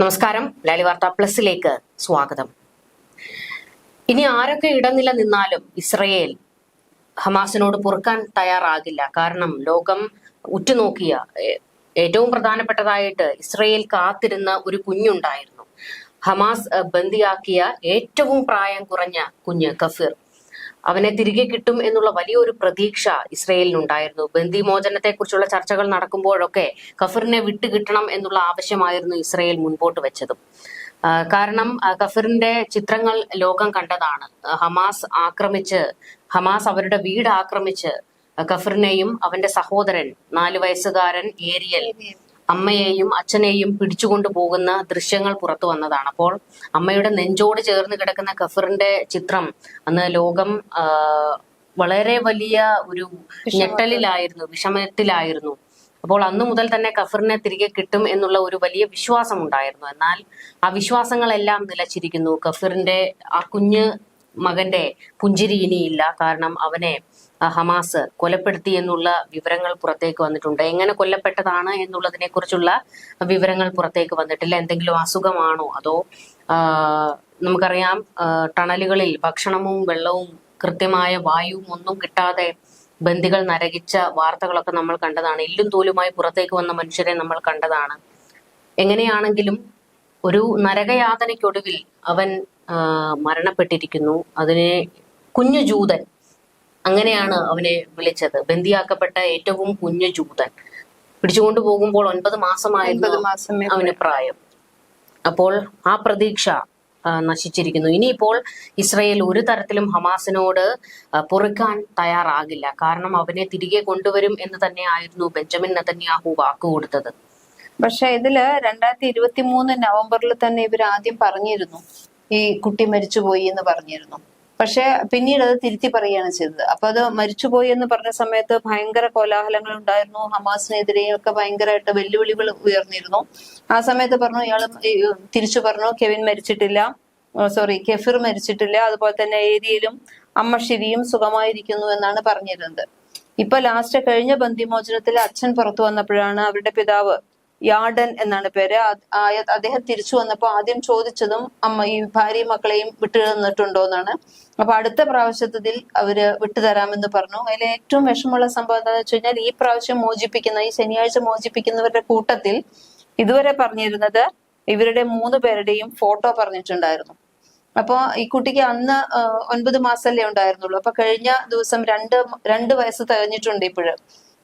നമസ്കാരം. ലാലി വാർത്ത പ്ലസിലേക്ക് സ്വാഗതം. ഇനി ആരൊക്കെ ഇടനില നിന്നാലും ഇസ്രയേൽ ഹമാസിനോട് പൊറുക്കാൻ തയ്യാറാകില്ല. കാരണം ലോകം ഉറ്റുനോക്കിയ ഏറ്റവും പ്രധാനപ്പെട്ടതായിട്ട് ഇസ്രയേൽ കാത്തിരുന്ന ഒരു കുഞ്ഞുണ്ടായിരുന്നു. ഹമാസ് ബന്ദിയാക്കിയ ഏറ്റവും പ്രായം കുറഞ്ഞ കുഞ്ഞ് കഫീർ. അവനെ തിരികെ കിട്ടും എന്നുള്ള വലിയൊരു പ്രതീക്ഷ ഇസ്രയേലിനുണ്ടായിരുന്നു. കുറിച്ചുള്ള ചർച്ചകൾ നടക്കുമ്പോഴൊക്കെ കഫറിനെ വിട്ടുകിട്ടണം എന്നുള്ള ആവശ്യമായിരുന്നു ഇസ്രയേൽ മുൻപോട്ട് വെച്ചതും. കാരണം കഫറിന്റെ ചിത്രങ്ങൾ ലോകം കണ്ടതാണ്. ഹമാസ് ആക്രമിച്ച് ഹമാസ് അവരുടെ വീട് ആക്രമിച്ച് കഫറിനെയും അവന്റെ സഹോദരൻ നാല് വയസ്സുകാരൻ ഏരിയൽ. അമ്മയെയും അച്ഛനെയും പിടിച്ചുകൊണ്ടു പോകുന്ന ദൃശ്യങ്ങൾ പുറത്തു വന്നതാണ്. അപ്പോൾ അമ്മയുടെ നെഞ്ചോട് ചേർന്ന് കിടക്കുന്ന ഖഫറിന്റെ ചിത്രം അന്ന് ലോകം വളരെ വലിയ ഒരു ഞെട്ടലിലായിരുന്നു വിഷമത്തിലായിരുന്നു. അപ്പോൾ അന്നു മുതൽ തന്നെ കഫറിനെ തിരികെ കിട്ടും എന്നുള്ള ഒരു വലിയ വിശ്വാസം ഉണ്ടായിരുന്നു എന്നാൽ ആ വിശ്വാസങ്ങളെല്ലാം നിലച്ചിരിക്കുന്നു. കഫറിന്റെ ആ കുഞ്ഞ് മകന്റെ പുഞ്ചിരി ഇനിയില്ല. കാരണം അവനെ ഹമാസ് കൊലപ്പെടുത്തി എന്നുള്ള വിവരങ്ങൾ പുറത്തേക്ക് വന്നിട്ടുണ്ട്. എങ്ങനെ കൊല്ലപ്പെട്ടതാണ് എന്നുള്ളതിനെ കുറിച്ചുള്ള വിവരങ്ങൾ പുറത്തേക്ക് വന്നിട്ടില്ല. എന്തെങ്കിലും അസുഖമാണോ? അതോ നമുക്കറിയാം ടണലുകളിൽ ഭക്ഷണവും വെള്ളവും കൃത്യമായ വായുവും ഒന്നും കിട്ടാതെ ബന്ദികൾ നരകിച്ച വാർത്തകളൊക്കെ നമ്മൾ കണ്ടതാണ്. ഇല്ലും തോലുമായി പുറത്തേക്ക് വന്ന മനുഷ്യരെ നമ്മൾ കണ്ടതാണ്. എങ്ങനെയാണെങ്കിലും ഒരു നരകയാതനയ്ക്കൊടുവിൽ അവൻ മരണപ്പെട്ടിരിക്കുന്നു. അതിനെ കുഞ്ഞു ജൂതൻ അങ്ങനെയാണ് അവനെ വിളിച്ചത്. ബന്ദിയാക്കപ്പെട്ട ഏറ്റവും കുഞ്ഞു ജൂതൻ. പിടിച്ചുകൊണ്ടു പോകുമ്പോൾ ഒൻപത് മാസമായിരുന്നു അവന് പ്രായം. അപ്പോൾ ആ പ്രതീക്ഷ നശിച്ചിരിക്കുന്നു. ഇനിയിപ്പോൾ ഇസ്രയേൽ ഒരു തരത്തിലും ഹമാസിനോട് പൊറുക്കാൻ തയ്യാറാകില്ല. കാരണം അവനെ തിരികെ കൊണ്ടുവരും എന്ന് തന്നെയായിരുന്നു ബെഞ്ചമിൻ നെതന്യാഹു വാക്കുകൊടുത്തത്. പക്ഷെ ഇതിൽ രണ്ടായിരത്തി ഇരുപത്തി മൂന്ന് നവംബറിൽ തന്നെ ഇവർ ആദ്യം പറഞ്ഞിരുന്നു. ഈ കുട്ടി മരിച്ചുപോയി എന്ന് പറഞ്ഞിരുന്നു. പക്ഷെ പിന്നീട് അത് തിരുത്തി പറയുകയാണ് ചെയ്തത്. അപ്പൊ അത് മരിച്ചുപോയി എന്ന് പറഞ്ഞ സമയത്ത് ഭയങ്കര കോലാഹലങ്ങൾ ഉണ്ടായിരുന്നു. ഹമാസിനെതിരെയൊക്കെ ഭയങ്കരമായിട്ട് വെല്ലുവിളികൾ ഉയർന്നിരുന്നു. ആ സമയത്ത് പറഞ്ഞു ഇയാൾ തിരിച്ചു പറഞ്ഞു. കെവിൻ മരിച്ചിട്ടില്ല. സോറി കെഫിർ മരിച്ചിട്ടില്ല. അതുപോലെ തന്നെ ഏരിയയിലും അമ്മ ശിരിയും സുഖമായിരിക്കുന്നു എന്നാണ് പറഞ്ഞിരുന്നത്. ഇപ്പൊ ലാസ്റ്റ് കഴിഞ്ഞ ബന്ധിമോചനത്തിൽ അച്ഛൻ പുറത്തു വന്നപ്പോഴാണ് അവരുടെ പിതാവ് യാർഡൻ എന്നാണ് പേര്. അദ്ദേഹം തിരിച്ചു വന്നപ്പോൾ ആദ്യം ചോദിച്ചതും അമ്മ ഈ ഭാര്യയും മക്കളെയും വിട്ടു തന്നിട്ടുണ്ടോ എന്നാണ്. അപ്പൊ അടുത്ത പ്രാവശ്യത്തിൽ അവർ വിട്ടുതരാമെന്ന് പറഞ്ഞു. അതിൽ ഏറ്റവും വിഷമമുള്ള സംഭവം എന്താണെന്ന് വെച്ച് കഴിഞ്ഞാൽ ഈ പ്രാവശ്യം മോചിപ്പിക്കുന്ന ഈ ശനിയാഴ്ച മോചിപ്പിക്കുന്നവരുടെ കൂട്ടത്തിൽ ഇതുവരെ പറഞ്ഞിരുന്നത് ഇവരുടെ മൂന്ന് പേരുടെയും ഫോട്ടോ പറഞ്ഞിട്ടുണ്ടായിരുന്നു. അപ്പൊ ഈ കുട്ടിക്ക് അന്ന് ഒൻപത് മാസമല്ലേ ഉണ്ടായിരുന്നുള്ളൂ. അപ്പൊ കഴിഞ്ഞ ദിവസം രണ്ട് രണ്ട് വയസ്സ് തികഞ്ഞിട്ടുണ്ട് ഇപ്പോഴ്.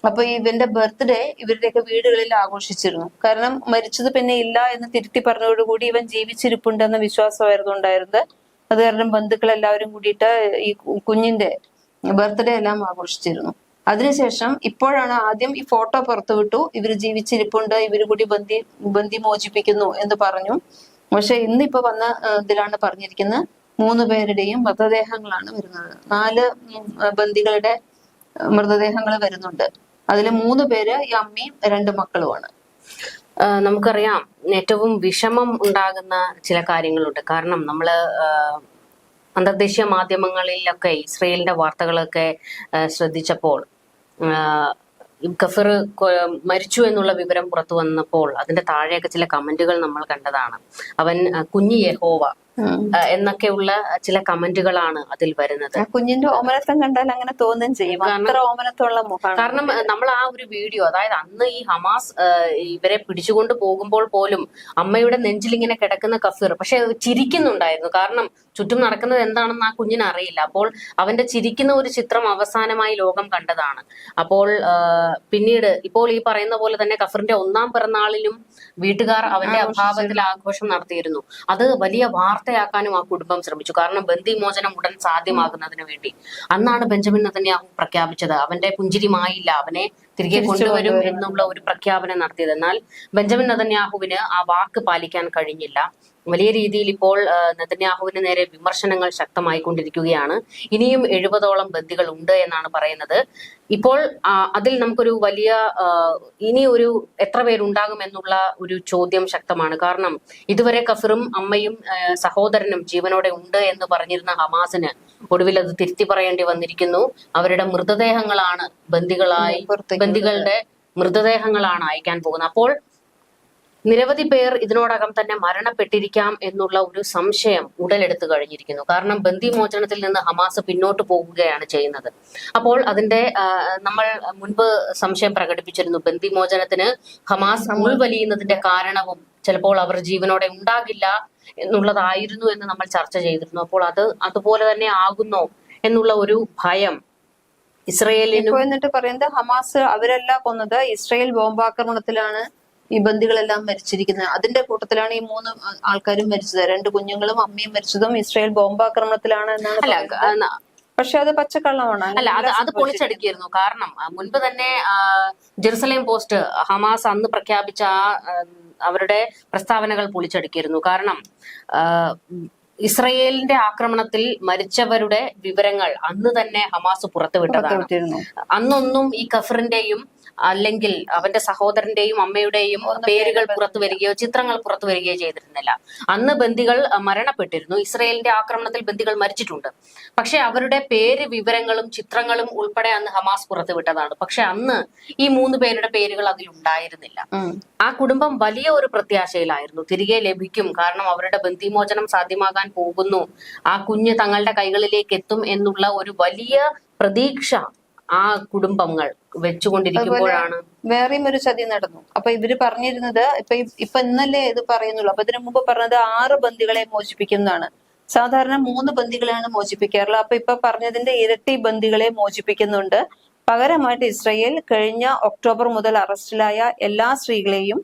അപ്പൊ ഇവന്റെ ബർത്ത്ഡേ ഇവരുടെയൊക്കെ വീടുകളിൽ ആഘോഷിച്ചിരുന്നു. കാരണം മരിച്ചത് പിന്നെ ഇല്ല എന്ന് തിരുത്തി പറഞ്ഞതോടുകൂടി ഇവൻ ജീവിച്ചിരിപ്പുണ്ടെന്ന വിശ്വാസമായിരുന്നു ഉണ്ടായിരുന്നത്. അത് കാരണം ബന്ധുക്കൾ എല്ലാവരും കൂടിയിട്ട് ഈ കുഞ്ഞിന്റെ ബർത്ത്ഡേ എല്ലാം ആഘോഷിച്ചിരുന്നു. അതിനുശേഷം ഇപ്പോഴാണ് ആദ്യം ഈ ഫോട്ടോ പുറത്തുവിട്ടു ഇവർ ജീവിച്ചിരിപ്പുണ്ട് ഇവർ കൂടി ബന്ധി ബന്ധി മോചിപ്പിക്കുന്നു എന്ന് പറഞ്ഞു. പക്ഷെ ഇന്നിപ്പോ വന്ന ഇതിലാണ് പറഞ്ഞിരിക്കുന്നത്. മൂന്ന് പേരുടെയും മൃതദേഹങ്ങളാണ് വരുന്നത്. നാല് ബന്ദികളുടെ മൃതദേഹങ്ങൾ വരുന്നുണ്ട്. അതിൽ മൂന്ന് പേര് ഈ അമ്മയും രണ്ട് മക്കളുമാണ്. നമുക്കറിയാം ഏറ്റവും വിഷമം ഉണ്ടാകുന്ന ചില കാര്യങ്ങളുണ്ട്. കാരണം നമ്മൾ അന്തർദേശീയ മാധ്യമങ്ങളിലൊക്കെ ഇസ്രയേലിന്റെ വാർത്തകളൊക്കെ ശ്രദ്ധിച്ചപ്പോൾ ഗഫർ മരിച്ചു എന്നുള്ള വിവരം പുറത്തു വന്നപ്പോൾ അതിന്റെ താഴെയൊക്കെ ചില കമന്റുകൾ നമ്മൾ കണ്ടതാണ്. അവൻ കുഞ്ഞി യഹോവ. എന്നൊക്കെയുള്ള ചില കമന്റുകളാണ് അതിൽ വരുന്നത്. കുഞ്ഞിന്റെ ഓമനത്വം കണ്ടാൽ അങ്ങനെ തോന്നുകയും ചെയ്യും. അത്ര ഓമനത്തുള്ള മുഖമാണ്. കാരണം നമ്മൾ ആ ഒരു വീഡിയോ അതായത് അന്ന് ഈ ഹമാസ് ഇവരെ പിടിച്ചുകൊണ്ട് പോകുമ്പോൾ പോലും അമ്മയുടെ നെഞ്ചിൽ ഇങ്ങനെ കിടക്കുന്ന കഫീർ പക്ഷെ ചിരിക്കുന്നുണ്ടായിരുന്നു. കാരണം ചുറ്റും നടക്കുന്നത് എന്താണെന്ന് ആ കുഞ്ഞിന് അറിയില്ല. അപ്പോൾ അവന്റെ ചിരിക്കുന്ന ഒരു ചിത്രം അവസാനമായി ലോകം കണ്ടതാണ്. അപ്പോൾ പിന്നീട് ഇപ്പോൾ ഈ പറയുന്ന പോലെ തന്നെ കഫറിന്റെ ഒന്നാം പിറന്നാളിലും വീട്ടുകാർ അവന്റെ അഭാവത്തിൽ ആഘോഷം നടത്തിയിരുന്നു. അത് വലിയ വാർത്തയാക്കാനും ആ കുടുംബം ശ്രമിച്ചു. കാരണം ബന്ദിമോചനം ഉടൻ സാധ്യമാകുന്നതിന് വേണ്ടി. അന്നാണ് ബെഞ്ചമിൻ നെതന്യാഹു പ്രഖ്യാപിച്ചത്. അവന്റെ പുഞ്ചിരി മായില്ല. അവനെ തിരികെ കൊണ്ടുവരും. എന്നുള്ള ഒരു പ്രഖ്യാപനം നടത്തിയത്. എന്നാൽ ബെഞ്ചമിൻ നതന്യാഹുവിന് ആ വാക്ക് പാലിക്കാൻ കഴിഞ്ഞില്ല. വലിയ രീതിയിൽ ഇപ്പോൾ നെതന്യാഹുവിന് നേരെ വിമർശനങ്ങൾ ശക്തമായിക്കൊണ്ടിരിക്കുകയാണ്. ഇനിയും എഴുപതോളം ബന്ദികൾ ഉണ്ട് എന്നാണ് പറയുന്നത്. ഇപ്പോൾ അതിൽ നമുക്കൊരു വലിയ ഇനി ഒരു എത്ര പേരുണ്ടാകും എന്നുള്ള ഒരു ചോദ്യം ശക്തമാണ്. കാരണം ഇതുവരെ കഫിറും അമ്മയും സഹോദരനും ജീവനോടെ ഉണ്ട് എന്ന് പറഞ്ഞിരുന്ന ഹമാസിന് ഒടുവിൽ അത് തിരുത്തി പറയേണ്ടി വന്നിരിക്കുന്നു. അവരുടെ മൃതദേഹങ്ങളാണ് ബന്ദികളായി ബന്ദികളുടെ മൃതദേഹങ്ങളാണ് അയക്കാൻ പോകുന്നത്. അപ്പോൾ നിരവധി പേർ ഇതിനോടകം തന്നെ മരണപ്പെട്ടിരിക്കാം എന്നുള്ള ഒരു സംശയം ഉടലെടുത്തു കഴിഞ്ഞിരിക്കുന്നു. കാരണം ബന്ദിമോചനത്തിൽ നിന്ന് ഹമാസ് പിന്നോട്ട് പോകുകയാണ് ചെയ്യുന്നത്. അപ്പോൾ അതിന്റെ നമ്മൾ മുൻപ് സംശയം പ്രകടിപ്പിച്ചിരുന്നു. ബന്ദിമോചനത്തിന് ഹമാസ് ഉൾവലിയുന്നതിന്റെ കാരണവും ചിലപ്പോൾ അവർ ജീവനോടെ ഉണ്ടാകില്ല എന്നുള്ളതായിരുന്നു എന്ന് നമ്മൾ ചർച്ച ചെയ്തിരുന്നു. അപ്പോൾ അത് അതുപോലെ തന്നെ ആകുന്നോ എന്നുള്ള ഒരു ഭയം ഇസ്രയേലിനും എന്നിട്ട് പറയുന്നത് ഹമാസ് അവരല്ല കൊന്നത് ഇസ്രയേൽ ബോംബാക്രമണത്തിലാണ് ഈ ബന്ദികളെല്ലാം മരിച്ചിരിക്കുന്നത്. അതിന്റെ കൂട്ടത്തിലാണ് ഈ മൂന്ന് ആൾക്കാരും മരിച്ചത്. രണ്ട് കുഞ്ഞുങ്ങളും അമ്മയും മരിച്ചതും ഇസ്രായേൽ ബോംബാക്രമണത്തിലാണ് എന്നാണ് പക്ഷെ അത് പച്ചക്കള്ളമാണ്. അല്ല അത് അത് പൊളിച്ചടുക്കിയിരുന്നു കാരണം മുൻപ് തന്നെ ജെറുസലേം പോസ്റ്റ് ഹമാസ് അന്ന് പ്രഖ്യാപിച്ച ആ അവരുടെ പ്രസ്താവനകൾ പൊളിച്ചടുക്കിയിരുന്നു കാരണം ഇസ്രയേലിന്റെ ആക്രമണത്തിൽ മരിച്ചവരുടെ വിവരങ്ങൾ അന്ന് തന്നെ ഹമാസ് പുറത്തുവിട്ടതാണ്. അന്നൊന്നും ഈ കഫറിന്റെയും അല്ലെങ്കിൽ അവന്റെ സഹോദരന്റെയും അമ്മയുടെയും പേരുകൾ പുറത്തു വരികയോ ചിത്രങ്ങൾ പുറത്തു വരികയോ ചെയ്തിരുന്നില്ല. അന്ന് ബന്ദികൾ മരണപ്പെട്ടിരുന്നു. ഇസ്രയേലിന്റെ ആക്രമണത്തിൽ ബന്ദികൾ മരിച്ചിട്ടുണ്ട്. പക്ഷെ അവരുടെ പേര് വിവരങ്ങളും ചിത്രങ്ങളും ഉൾപ്പെടെ അന്ന് ഹമാസ് പുറത്തുവിട്ടതാണ്. പക്ഷെ അന്ന് ഈ മൂന്ന് പേരുടെ പേരുകൾ അതിൽ ഉണ്ടായിരുന്നില്ല. ആ കുടുംബം വലിയ ഒരു പ്രത്യാശയിലായിരുന്നു. തിരികെ ലഭിക്കും. കാരണം അവരുടെ ബന്ധിമോചനം സാധ്യമാകാൻ പോകുന്നു. ആ കുഞ്ഞ് തങ്ങളുടെ കൈകളിലേക്ക് എത്തും എന്നുള്ള ഒരു വലിയ പ്രതീക്ഷ ആ കുടുംബങ്ങൾ വെച്ചുകൊണ്ടിരിക്കുമ്പോഴാണ്. വേറെയും ഒരു ചതി നടന്നു. അപ്പൊ ഇവർ പറഞ്ഞിരുന്നത് ഇപ്പൊ ഇപ്പൊ ഇന്നല്ലേ ഇത് പറയുന്നുള്ളൂ. അപ്പൊ ഇതിനു മുമ്പ് പറഞ്ഞത് ആറ് ബന്ദികളെ മോചിപ്പിക്കുന്നതാണ്. സാധാരണ മൂന്ന് ബന്ദികളെയാണ് മോചിപ്പിക്കാറുള്ളത്. അപ്പൊ ഇപ്പൊ പറഞ്ഞതിന്റെ ഇരട്ടി ബന്ദികളെ മോചിപ്പിക്കുന്നുണ്ട്. പകരമായിട്ട് ഇസ്രയേൽ കഴിഞ്ഞ ഒക്ടോബർ മുതൽ അറസ്റ്റിലായ എല്ലാ സ്ത്രീകളെയും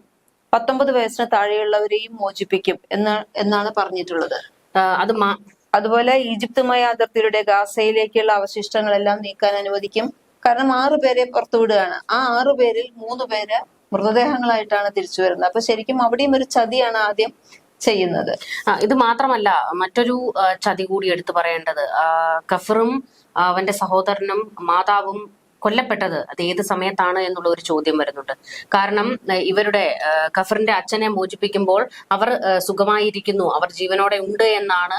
പത്തൊമ്പത് വയസ്സിന് താഴെയുള്ളവരെയും മോചിപ്പിക്കും എന്ന് എന്നാണ് പറഞ്ഞിട്ടുള്ളത്. അത് മാ അതുപോലെ ഈജിപ്തുമായി അതിർത്തിയുടെ ഗാസയിലേക്കുള്ള അവശിഷ്ടങ്ങളെല്ലാം നീക്കാൻ അനുവദിക്കും. കാരണം ആറു പേരെ പുറത്തുവിടുകയാണ് ആ ആറു പേരിൽ മൂന്ന് പേര് മൃതദേഹങ്ങളായിട്ടാണ് തിരിച്ചു വരുന്നത്. അപ്പൊ ശരിക്കും അവിടെയും ഒരു ചതിയാണ് ആദ്യം ചെയ്യുന്നത്. ഇത് മാത്രമല്ല മറ്റൊരു ചതി കൂടി എടുത്തു പറയേണ്ടത്. കഫറും അവന്റെ സഹോദരനും മാതാവും കൊല്ലപ്പെട്ടത് അത് ഏത് സമയത്താണ് എന്നുള്ള ഒരു ചോദ്യം വരുന്നുണ്ട്. കാരണം ഇവരുടെ ഖഫറിന്റെ അച്ഛനെ മോചിപ്പിക്കുമ്പോൾ അവർ സുഖമായിരിക്കുന്നു അവർ ജീവനോടെ ഉണ്ട് എന്നാണ്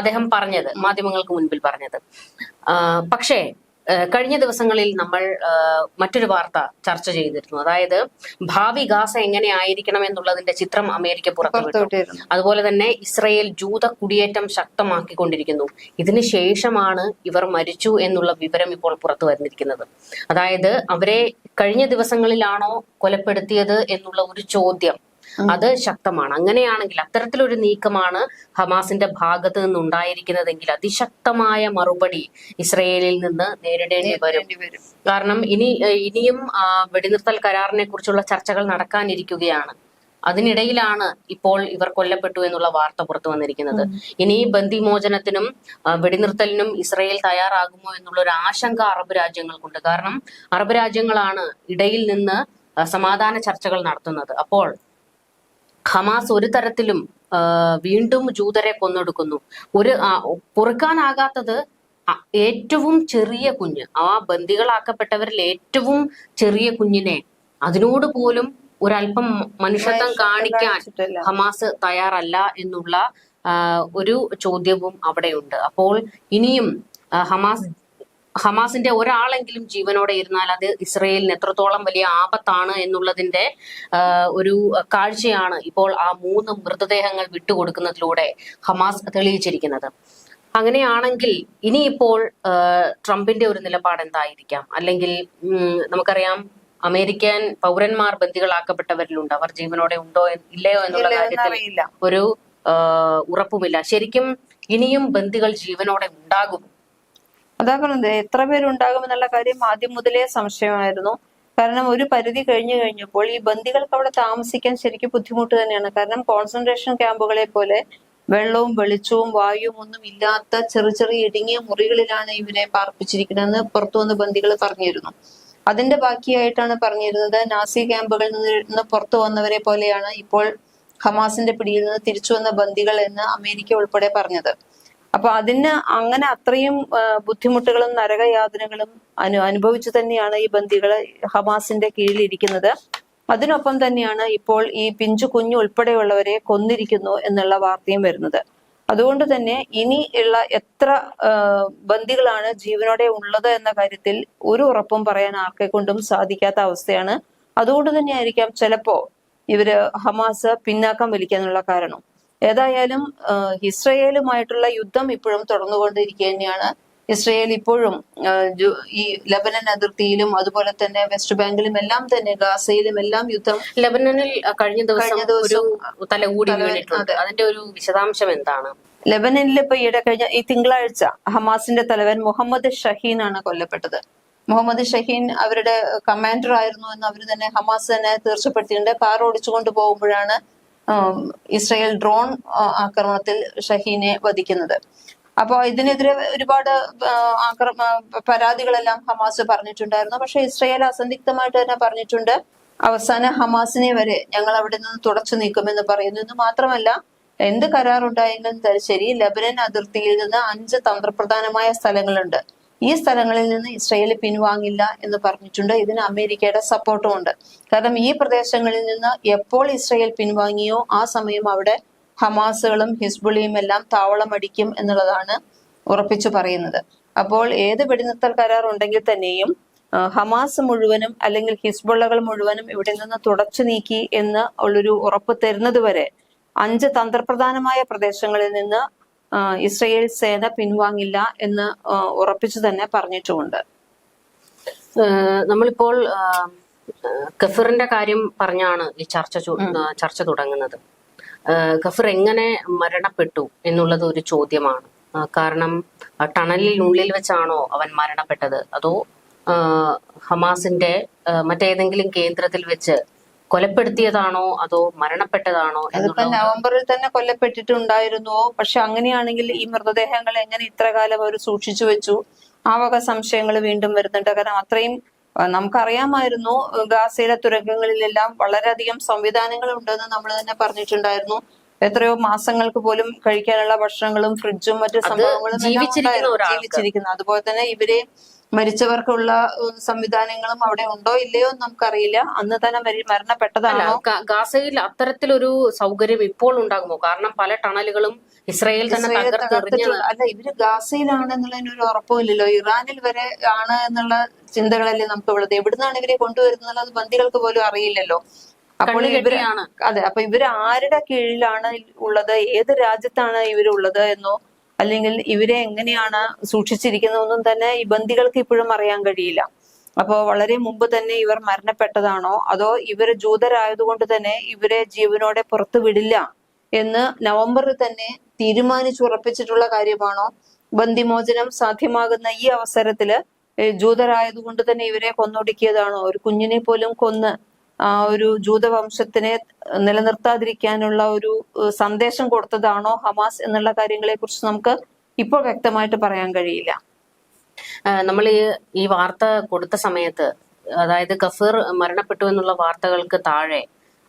അദ്ദേഹം പറഞ്ഞത് മാധ്യമങ്ങൾക്ക് മുൻപിൽ പറഞ്ഞത്. പക്ഷേ കഴിഞ്ഞ ദിവസങ്ങളിൽ നമ്മൾ മറ്റൊരു വാർത്ത ചർച്ച ചെയ്തിരുന്നു. അതായത് ഭാവി ഗാസ എങ്ങനെ ആയിരിക്കണം എന്നുള്ളതിന്റെ ചിത്രം അമേരിക്ക പുറത്തുവിട്ടു. അതുപോലെ തന്നെ ഇസ്രയേൽ ജൂത കുടിയേറ്റം ശക്തമാക്കിക്കൊണ്ടിരിക്കുന്നു. ഇതിന് ശേഷമാണ് ഇവർ മരിച്ചു എന്നുള്ള വിവരം ഇപ്പോൾ പുറത്തു വന്നിരിക്കുന്നത്. അതായത് അവരെ കഴിഞ്ഞ ദിവസങ്ങളിലാണോ കൊലപ്പെടുത്തിയത് എന്നുള്ള ഒരു ചോദ്യം അത് ശക്തമാണ്. അങ്ങനെയാണെങ്കിൽ അത്തരത്തിലൊരു നീക്കമാണ് ഹമാസിന്റെ ഭാഗത്ത് നിന്ന് ഉണ്ടായിരിക്കുന്നതെങ്കിൽ അതിശക്തമായ മറുപടി ഇസ്രയേലിൽ നിന്ന് നേരിടേണ്ടി വരും. കാരണം ഇനി ഇനിയും വെടിനിർത്തൽ കരാറിനെ കുറിച്ചുള്ള ചർച്ചകൾ നടക്കാനിരിക്കുകയാണ്. അതിനിടയിലാണ് ഇപ്പോൾ ഇവർ കൊല്ലപ്പെട്ടു എന്നുള്ള വാർത്ത പുറത്തു വന്നിരിക്കുന്നത്. ഇനി ബന്ദിമോചനത്തിനും വെടിനിർത്തലിനും ഇസ്രയേൽ തയ്യാറാകുമോ എന്നുള്ള ഒരു ആശങ്ക അറബ് രാജ്യങ്ങൾക്കുണ്ട്. കാരണം അറബ് രാജ്യങ്ങളാണ് ഇടയിൽ നിന്ന് സമാധാന ചർച്ചകൾ നടത്തുന്നത്. അപ്പോൾ ഹമാസ് ഒരു തരത്തിലും വീണ്ടും ജൂതരെ കൊന്നൊടുക്കുന്നു. ഒരു പൊറുക്കാനാകാത്തത് ഏറ്റവും ചെറിയ കുഞ്ഞ് ആ ബന്ദികളാക്കപ്പെട്ടവരിൽ ഏറ്റവും ചെറിയ കുഞ്ഞിനെ അതിനോട് പോലും ഒരല്പം മനുഷ്യത്വം കാണിക്കാൻ ഹമാസ് തയ്യാറല്ല എന്നുള്ള ഒരു ചോദ്യവും അവിടെയുണ്ട്. അപ്പോൾ ഇനിയും ഹമാസ് ഹമാസിന്റെ ഒരാളെങ്കിലും ജീവനോടെ ഇരുന്നാൽ അത് ഇസ്രയേലിന് എത്രത്തോളം വലിയ ആപത്താണ് എന്നുള്ളതിന്റെ ഒരു കാഴ്ചയാണ് ഇപ്പോൾ ആ മൂന്ന് മൃതദേഹങ്ങൾ വിട്ടുകൊടുക്കുന്നതിലൂടെ ഹമാസ് തെളിയിച്ചിരിക്കുന്നത്. അങ്ങനെയാണെങ്കിൽ ഇനിയിപ്പോൾ ട്രംപിന്റെ ഒരു നിലപാട് എന്തായിരിക്കാം? അല്ലെങ്കിൽ നമുക്കറിയാം അമേരിക്കൻ പൗരന്മാർ ബന്ദികളാക്കപ്പെട്ടവരിലുണ്ട്. അവർ ജീവനോടെ ഉണ്ടോ ഇല്ലയോ എന്നുള്ള കാര്യത്തിൽ ഒരു ഉറപ്പുമില്ല. ശരിക്കും ഇനിയും ബന്ദികൾ ജീവനോടെ ഉണ്ടാകും അതാ പറഞ്ഞത് എത്ര പേരുണ്ടാകുമെന്നുള്ള കാര്യം ആദ്യം മുതലേ സംശയമായിരുന്നു. കാരണം ഒരു പരിധി കഴിഞ്ഞു കഴിഞ്ഞപ്പോൾ ഈ ബന്ദികൾക്ക് അവിടെ താമസിക്കാൻ ശരിക്കും ബുദ്ധിമുട്ട് തന്നെയാണ്. കാരണം കോൺസെൻട്രേഷൻ ക്യാമ്പുകളെ പോലെ വെള്ളവും വെളിച്ചവും വായുവും ഒന്നും ഇല്ലാത്ത ചെറു ചെറിയ ഇടുങ്ങിയ മുറികളിലാണ് ഇവരെ പാർപ്പിച്ചിരിക്കുന്നതെന്ന് പുറത്തു വന്ന് ബന്ദികൾ പറഞ്ഞിരുന്നു. അതിന്റെ ബാക്കിയായിട്ടാണ് പറഞ്ഞിരുന്നത് നാസി ക്യാമ്പുകളിൽ നിന്ന് പുറത്തു വന്നവരെ പോലെയാണ് ഇപ്പോൾ ഹമാസിന്റെ പിടിയിൽ നിന്ന് തിരിച്ചു വന്ന ബന്ദികൾ എന്ന് അമേരിക്ക ഉൾപ്പെടെ പറഞ്ഞത്. അപ്പൊ അതിന് അങ്ങനെ അത്രയും ബുദ്ധിമുട്ടുകളും നരകയാതനകളും അനു അനുഭവിച്ചു തന്നെയാണ് ഈ ബന്ദികൾ ഹമാസിന്റെ കീഴിൽ ഇരിക്കുന്നത് അതിനൊപ്പം തന്നെയാണ് ഇപ്പോൾ ഈ പിഞ്ചു കുഞ്ഞു ഉൾപ്പെടെയുള്ളവരെ കൊന്നിരിക്കുന്നു എന്നുള്ള വാർത്തയും വരുന്നത്. അതുകൊണ്ട് തന്നെ ഇനി ഉള്ള എത്ര ബന്ദികളാണ് ജീവനോടെ ഉള്ളത് എന്ന കാര്യത്തിൽ ഒരു ഉറപ്പും പറയാൻ ആർക്കെ കൊണ്ടും സാധിക്കാത്ത അവസ്ഥയാണ്. അതുകൊണ്ട് തന്നെയായിരിക്കാം ചിലപ്പോ ഇവർ ഹമാസ് പിന്നാക്കം വലിക്കാനുള്ള കാരണം. ഏതായാലും ഇസ്രയേലുമായിട്ടുള്ള യുദ്ധം ഇപ്പോഴും തുടർന്നുകൊണ്ടിരിക്കുക തന്നെയാണ് ഇസ്രയേൽ ഇപ്പോഴും ഈ ലബനൻ അതിർത്തിയിലും അതുപോലെ തന്നെ വെസ്റ്റ് ബാങ്കിലും എല്ലാം തന്നെ ഗാസയിലും എല്ലാം യുദ്ധം ലബനനിൽ കഴിഞ്ഞ ദിവസം ഒരു തല- അതിന്റെ ഒരു വിശദാംശം എന്താണ്? ലബനനിൽ ഇപ്പൊ ഈയിടെ കഴിഞ്ഞ ഈ തിങ്കളാഴ്ച ഹമാസിന്റെ തലവൻ മുഹമ്മദ് ഷഹീൻ ആണ് കൊല്ലപ്പെട്ടത്. മുഹമ്മദ് ഷഹീൻ അവരുടെ കമാൻഡർ ആയിരുന്നു എന്ന് അവർ തന്നെ ഹമാസ് തന്നെ തീർച്ചപ്പെടുത്തിയിട്ടുണ്ട്. കാർ ഓടിച്ചുകൊണ്ട് പോകുമ്പോഴാണ് ഇസ്രായേൽ ഡ്രോൺ ആക്രമണത്തിൽ ഷഹീനെ വധിക്കുന്നത്. അപ്പോൾ ഇതിനെതിരെ ഒരുപാട് ആക്രമ പരാതികളെല്ലാം ഹമാസ് പറഞ്ഞിട്ടുണ്ടായിരുന്നു. പക്ഷെ ഇസ്രായേൽ അസന്ധിഗ്ധമായിട്ട് തന്നെ പറഞ്ഞിട്ടുണ്ട് അവസാന ഹമാസിനെ വരെ ഞങ്ങൾ അവിടെ നിന്ന് തുടച്ചു നീക്കുമെന്ന് പറയുന്നു. എന്ന് മാത്രമല്ല എന്ത് കരാറുണ്ടായെങ്കിലും ശരി ലബനൻ അതിർത്തിയിൽ നിന്ന് അഞ്ച് തന്ത്രപ്രധാനമായ സ്ഥലങ്ങളുണ്ട്. ഈ സ്ഥലങ്ങളിൽ നിന്ന് ഇസ്രയേൽ പിൻവാങ്ങില്ല എന്ന് പറഞ്ഞിട്ടുണ്ട്. ഇതിന് അമേരിക്കയുടെ സപ്പോർട്ടും ഉണ്ട് കാരണം ഈ പ്രദേശങ്ങളിൽ നിന്ന് എപ്പോൾ ഇസ്രയേൽ പിൻവാങ്ങിയോ ആ സമയം അവിടെ ഹമാസുകളും ഹിസ്ബുളിയും എല്ലാം താവളമടിക്കും എന്നുള്ളതാണ് ഉറപ്പിച്ചു പറയുന്നത്. അപ്പോൾ ഏത് വെടിനിർത്തൽ കരാർ ഉണ്ടെങ്കിൽ തന്നെയും ഹമാസ് മുഴുവനും അല്ലെങ്കിൽ ഹിസ്ബുള്ളകൾ മുഴുവനും ഇവിടെ നിന്ന് തുടച്ചു നീക്കി എന്ന് ഉള്ളൊരു ഉറപ്പ് തരുന്നത് വരെ അഞ്ച് തന്ത്രപ്രധാനമായ പ്രദേശങ്ങളിൽ നിന്ന് ഇസ്രയേൽ സേന പിൻവാങ്ങില്ല എന്ന് ഉറപ്പിച്ചു തന്നെ പറഞ്ഞിട്ടുമുണ്ട്. നമ്മളിപ്പോൾ ഖഫറിന്റെ കാര്യം പറഞ്ഞാണ് ഈ ചർച്ച ചർച്ച തുടങ്ങുന്നത്. ഖഫർ എങ്ങനെ മരണപ്പെട്ടു എന്നുള്ളത് ഒരു ചോദ്യമാണ്. കാരണം ടണലിനുള്ളിൽ വെച്ചാണോ അവൻ മരണപ്പെട്ടത്? അതോ ഹമാസിന്റെ മറ്റേതെങ്കിലും കേന്ദ്രത്തിൽ വെച്ച് കൊലപ്പെടുത്തിയതാണോ അതോ മരണപ്പെട്ടതാണോ അതിപ്പോ നവംബറിൽ തന്നെ കൊല്ലപ്പെട്ടിട്ടുണ്ടായിരുന്നുവോ പക്ഷെ അങ്ങനെയാണെങ്കിൽ ഈ മൃതദേഹങ്ങൾ എങ്ങനെ ഇത്ര കാലം അവർ സൂക്ഷിച്ചു വെച്ചു? ആ വക സംശയങ്ങൾ വീണ്ടും വരുന്നുണ്ട്. കാരണം അത്രയും നമുക്കറിയാമായിരുന്നു ഗാസയിലെ തുരങ്കങ്ങളിലെല്ലാം വളരെയധികം സംവിധാനങ്ങൾ ഉണ്ടെന്ന് നമ്മൾ തന്നെ പറഞ്ഞിട്ടുണ്ടായിരുന്നു. എത്രയോ മാസങ്ങൾക്ക് പോലും കഴിക്കാനുള്ള ഭക്ഷണങ്ങളും ഫ്രിഡ്ജും മറ്റു സംഭവങ്ങളും ജീവിച്ചിരിക്കുന്ന ജീവിച്ചിരിക്കുന്നു അതുപോലെ തന്നെ ഇവരെ മരിച്ചവർക്കുള്ള സംവിധാനങ്ങളും അവിടെ ഉണ്ടോ ഇല്ലയോ എന്ന് നമുക്കറിയില്ല. അന്ന് തന്നെ മരണപ്പെട്ടതല്ല മരണപ്പെട്ടതാണോ? ഗാസയിൽ അത്തരത്തിലൊരു സൗകര്യം ഇപ്പോൾ ഉണ്ടാകുമോ? കാരണം പല ടണലുകളും ഇസ്രായേൽ തന്നെ അല്ല ഇവർ ഗാസയിലാണെന്നുള്ളതിന് ഒരു ഉറപ്പുമില്ലല്ലോ. ഇറാനിൽ വരെ ആണ് എന്നുള്ള ചിന്തകളല്ലേ നമുക്ക് ഉള്ളത് എവിടുന്നാണ് ഇവരെ കൊണ്ടുവരുന്നത് അത് ബന്ദികൾക്ക് പോലും അറിയില്ലല്ലോ. അപ്പോൾ ഇവർ അതെ അപ്പൊ ഇവർ ആരുടെ കീഴിലാണ് ഉള്ളത്? ഏത് രാജ്യത്താണ് ഇവരുള്ളത് എന്നോ അല്ലെങ്കിൽ ഇവരെ എങ്ങനെയാണ് സൂക്ഷിച്ചിരിക്കുന്നതെന്നും തന്നെ ഈ ബന്ദികൾക്ക് ഇപ്പോഴും അറിയാൻ കഴിയില്ല. അപ്പോൾ വളരെ മുമ്പ് തന്നെ ഇവർ മരണപ്പെട്ടതാണോ? അതോ ഇവർ ജൂതരായതുകൊണ്ട് തന്നെ ഇവരെ ജീവനോടെ പുറത്തു വിടില്ല എന്ന് നവംബറിൽ തന്നെ തീരുമാനിച്ചുറപ്പിച്ചിട്ടുള്ള കാര്യമാണോ? ബന്ദിമോചനം സാധ്യമാകുന്ന ഈ അവസരത്തിൽ ജൂതരായതുകൊണ്ട് തന്നെ ഇവരെ കൊന്നൊടുക്കിയതാണോ? ഒരു കുഞ്ഞിനെ പോലും കൊന്ന് ആ ഒരു ജൂതവംശത്തിനെ നിലനിർത്താതിരിക്കാനുള്ള ഒരു സന്ദേശം കൊടുത്തതാണോ ഹമാസ് എന്നുള്ള കാര്യങ്ങളെ കുറിച്ച് നമുക്ക് ഇപ്പോൾ വ്യക്തമായിട്ട് പറയാൻ കഴിയില്ല. നമ്മൾ ഈ ഈ വാർത്ത കൊടുത്ത സമയത്ത് അതായത് ഗഫീർ മരണപ്പെട്ടു എന്നുള്ള വാർത്തകൾക്ക് താഴെ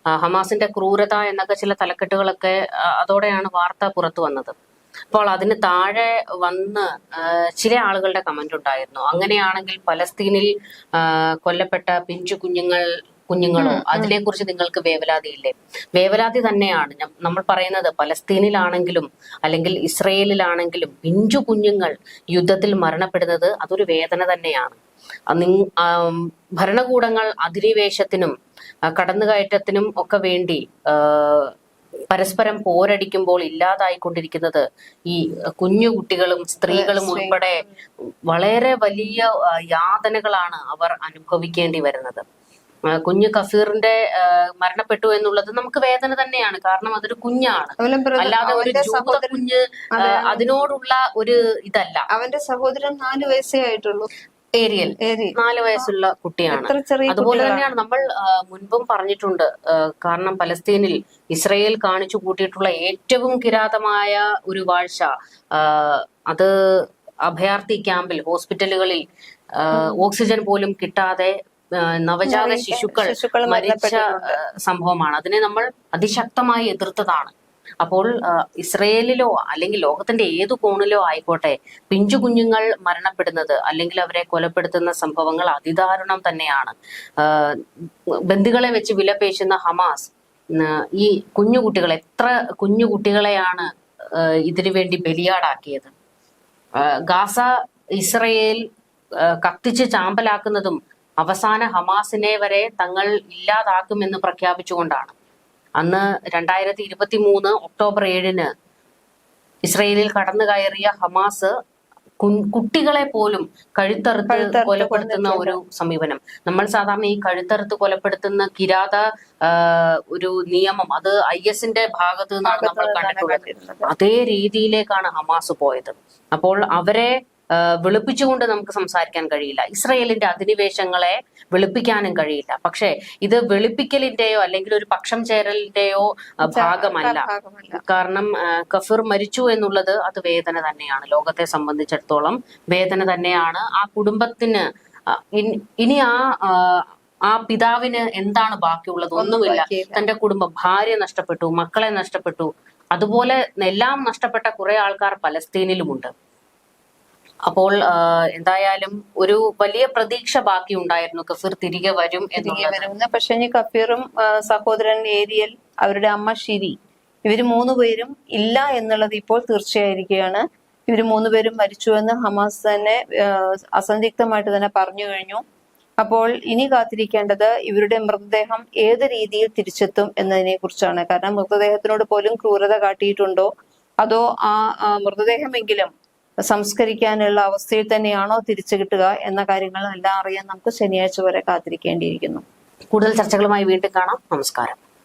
ഹമാസിന്റെ ക്രൂരത എന്നൊക്കെ ചില തലക്കെട്ടുകളൊക്കെ അതോടെയാണ് വാർത്ത പുറത്തു വന്നത്. അപ്പോൾ അതിന് താഴെ വന്ന് ചില ആളുകളുടെ കമന്റ് ഉണ്ടായിരുന്നു. അങ്ങനെയാണെങ്കിൽ പലസ്തീനിൽ കൊല്ലപ്പെട്ട പിഞ്ചു കുഞ്ഞുങ്ങൾ കുഞ്ഞുങ്ങളോ അതിനെക്കുറിച്ച് നിങ്ങൾക്ക് വേവലാതി ഇല്ലേ വേവലാതി തന്നെയാണ്. നമ്മൾ പറയുന്നത് പലസ്തീനിലാണെങ്കിലും അല്ലെങ്കിൽ ഇസ്രയേലിലാണെങ്കിലും പിഞ്ചു കുഞ്ഞുങ്ങൾ യുദ്ധത്തിൽ മരണപ്പെടുന്നത് അതൊരു വേദന തന്നെയാണ്. ഭരണകൂടങ്ങൾ അധിനിവേശത്തിനും കടന്നുകയറ്റത്തിനും ഒക്കെ വേണ്ടി പരസ്പരം പോരടിക്കുമ്പോൾ ഇല്ലാതായിക്കൊണ്ടിരിക്കുന്നത് ഈ കുഞ്ഞു കുട്ടികളും സ്ത്രീകളും ഉൾപ്പെടെ വളരെ വലിയ യാതനകളാണ് അവർ അനുഭവിക്കേണ്ടി വരുന്നത്. കുഞ്ഞു കഫീറിന്റെ മരണപ്പെട്ടു എന്നുള്ളത് നമുക്ക് വേദന തന്നെയാണ്. കാരണം അതൊരു കുഞ്ഞാണ്. അല്ലാതെ ഒരു ജൂത കുഞ്ഞ് അതിനോടുള്ള ഒരു ഇതല്ല. അവന്റെ സഹോദരൻ നാല് വയസ്സേ ആയിട്ടുള്ളൂ. ഏരിയൽ. ഏരി നാല് വയസ്സുള്ള കുട്ടിയാണ്. അതുപോലെ തന്നെയാണ് നമ്മൾ മുൻപും പറഞ്ഞിട്ടുണ്ട്. കാരണം പലസ്തീനിൽ ഇസ്രയേൽ കാണിച്ചു കൂട്ടിയിട്ടുള്ള ഏറ്റവും കിരാതമായ ഒരു വാഴ്ച അത് അഭയാർത്ഥി ക്യാമ്പിൽ ഹോസ്പിറ്റലുകളിൽ ഓക്സിജൻ പോലും കിട്ടാതെ നവജാത ശിശുക്കൾ മരിച്ച സംഭവമാണ്. അതിനെ നമ്മൾ അതിശക്തമായി എതിർത്തതാണ്. അപ്പോൾ ഇസ്രയേലിലോ അല്ലെങ്കിൽ ലോകത്തിന്റെ ഏതു കോണിലോ ആയിക്കോട്ടെ പിഞ്ചു കുഞ്ഞുങ്ങൾ മരണപ്പെടുന്നത് അല്ലെങ്കിൽ അവരെ കൊലപ്പെടുത്തുന്ന സംഭവങ്ങൾ അതിദാരുണം തന്നെയാണ്. ബന്ധുക്കളെ വെച്ച് വിലപേശുന്ന ഹമാസ് ഈ കുഞ്ഞുകുട്ടികൾ എത്ര കുഞ്ഞുകുട്ടികളെയാണ് ഇതിനു വേണ്ടി ബലിയാടാക്കിയത്? ഗാസ ഇസ്രയേൽ കത്തിച്ച് ചാമ്പലാക്കുന്നതും അവസാന ഹമാസിനെ വരെ തങ്ങൾ ഇല്ലാതാക്കുമെന്ന് പ്രഖ്യാപിച്ചുകൊണ്ടാണ്. അന്ന് രണ്ടായിരത്തി ഇരുപത്തി മൂന്ന് ഒക്ടോബർ ഏഴിന് ഇസ്രയേലിൽ കടന്നു കയറിയ ഹമാസ് കുട്ടികളെ പോലും കഴുത്തറുത്ത് കൊലപ്പെടുത്തുന്ന ഒരു സമീപനം. നമ്മൾ സാധാരണ ഈ കഴുത്തറുത്ത് കൊലപ്പെടുത്തുന്ന കിരാത ഒരു നിയമം അത് ഐ എസിന്റെ ഭാഗത്ത് നിന്നാണ് നമ്മൾ കണ്ടിട്ടുള്ളത്. അതേ രീതിയിലേക്കാണ് ഹമാസ് പോയത്. അപ്പോൾ അവരെ വെളുപ്പിച്ചുകൊണ്ട് നമുക്ക് സംസാരിക്കാൻ കഴിയില്ല. ഇസ്രയേലിന്റെ അധിനിവേശങ്ങളെ വെളുപ്പിക്കാനും കഴിയില്ല. പക്ഷേ ഇത് വെളുപ്പിക്കലിന്റെയോ അല്ലെങ്കിൽ ഒരു പക്ഷം ചേരലിന്റെയോ ഭാഗമല്ല. കാരണം കഫിർ മരിച്ചു എന്നുള്ളത് അത് വേദന തന്നെയാണ്. ലോകത്തെ സംബന്ധിച്ചിടത്തോളം വേദന തന്നെയാണ്. ആ കുടുംബത്തിന് ഇനി- ആ, ആ പിതാവിന് എന്താണ് ബാക്കിയുള്ളത്? ഒന്നുമില്ല. തന്റെ കുടുംബം ഭാര്യ നഷ്ടപ്പെട്ടു മക്കളെ നഷ്ടപ്പെട്ടു. അതുപോലെ എല്ലാം നഷ്ടപ്പെട്ട കുറെ ആൾക്കാർ പലസ്തീനിലുമുണ്ട്. അപ്പോൾ എന്തായാലും ഒരു വലിയ പ്രതീക്ഷ ബാക്കി ഉണ്ടായിരുന്നു. കഫീർ തിരികെ വരും തിരികെ വരും വരുന്ന പക്ഷെ ഇനി കഫീറും സഹോദരൻ ഏരിയൽ അവരുടെ അമ്മ ഷിരി ഇവർ മൂന്നുപേരും ഇല്ല എന്നുള്ളത് ഇപ്പോൾ തീർച്ചയായിരിക്കുകയാണ്. ഇവർ മൂന്നുപേരും മരിച്ചുവെന്ന് ഹമാസ് തന്നെ അസന്ധിഗ്ധമായിട്ട് തന്നെ പറഞ്ഞു കഴിഞ്ഞു. അപ്പോൾ ഇനി കാത്തിരിക്കേണ്ടത് ഇവരുടെ മൃതദേഹം ഏത് രീതിയിൽ തിരിച്ചെത്തും എന്നതിനെ കുറിച്ചാണ്. കാരണം മൃതദേഹത്തിനോട് പോലും ക്രൂരത കാട്ടിയിട്ടുണ്ടോ? അതോ ആ, മൃതദേഹമെങ്കിലും സംസ്കരിക്കാനുള്ള അവസ്ഥയിൽ തന്നെയാണോ തിരിച്ചു കിട്ടുക എന്ന കാര്യങ്ങളെല്ലാം അറിയാൻ നമുക്ക് ശനിയാഴ്ച വരെ കാത്തിരിക്കേണ്ടിയിരിക്കുന്നു. കൂടുതൽ ചർച്ചകളുമായി വീണ്ടും കാണാം. നമസ്കാരം.